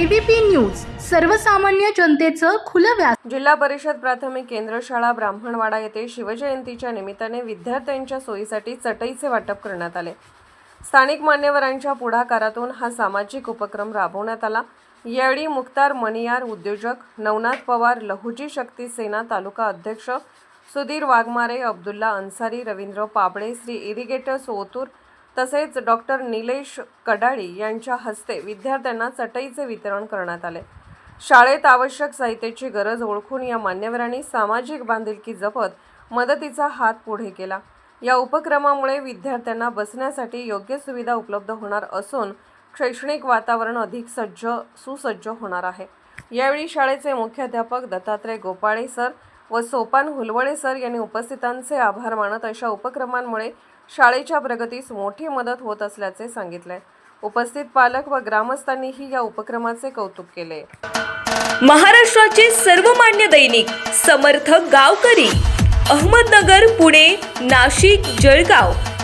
ABP news सर्वसामान्य जनतेचं खुलं व्यास जिल्हा परिषद प्राथमिक केंद्र शाळा ब्राह्मणवाडा येथे शिवजयंतीच्या निमित्ताने विद्यार्थ्यांच्या सोयीसाठी चटईचे वाटप करण्यात आले. स्थानिक मान्यवरांच्या पुढाकारातून हा सामाजिक उपक्रम राबवण्यात आला. यावेळी मुक्तार मणियार उद्योजक नवनाथ पवार लहुजी शक्ती सेना तालुका अध्यक्ष सुधीर वाघमारे अब्दुल्ला अन्सारी रवींद्र पाबळे श्री इरिगेटर्स ओतूर तसेच डॉक्टर निलेश कडाळी यांच्या हस्ते विद्यार्थ्यांना चटईचे वितरण करण्यात आले. शाळेत आवश्यक साहित्याची गरज ओळखून या मान्यवरांनी सामाजिक बांधिलकी जपत मदतीचा हात पुढे केला. या उपक्रमामुळे विद्यार्थ्यांना बसण्यासाठी योग्य सुविधा उपलब्ध होणार असून शैक्षणिक वातावरण अधिक सज्ज सुसज्ज होणार आहे. यावेळी शाळेचे मुख्याध्यापक दत्तात्रय गोपाळे सर व सोपान हुलवळे सर यांनी उपस्थितांचे आभार मानत अशा उपक्रमांमुळे शाळेच्या प्रगतीस मोठी मदत होत असल्याचे सांगितले. उपस्थित पालक व ग्रामस्थांनीही या उपक्रमाचे कौतुक केले. महाराष्ट्राचे सर्वमान्य दैनिक समर्थ गावकरी अहमदनगर पुणे नाशिक जळगाव.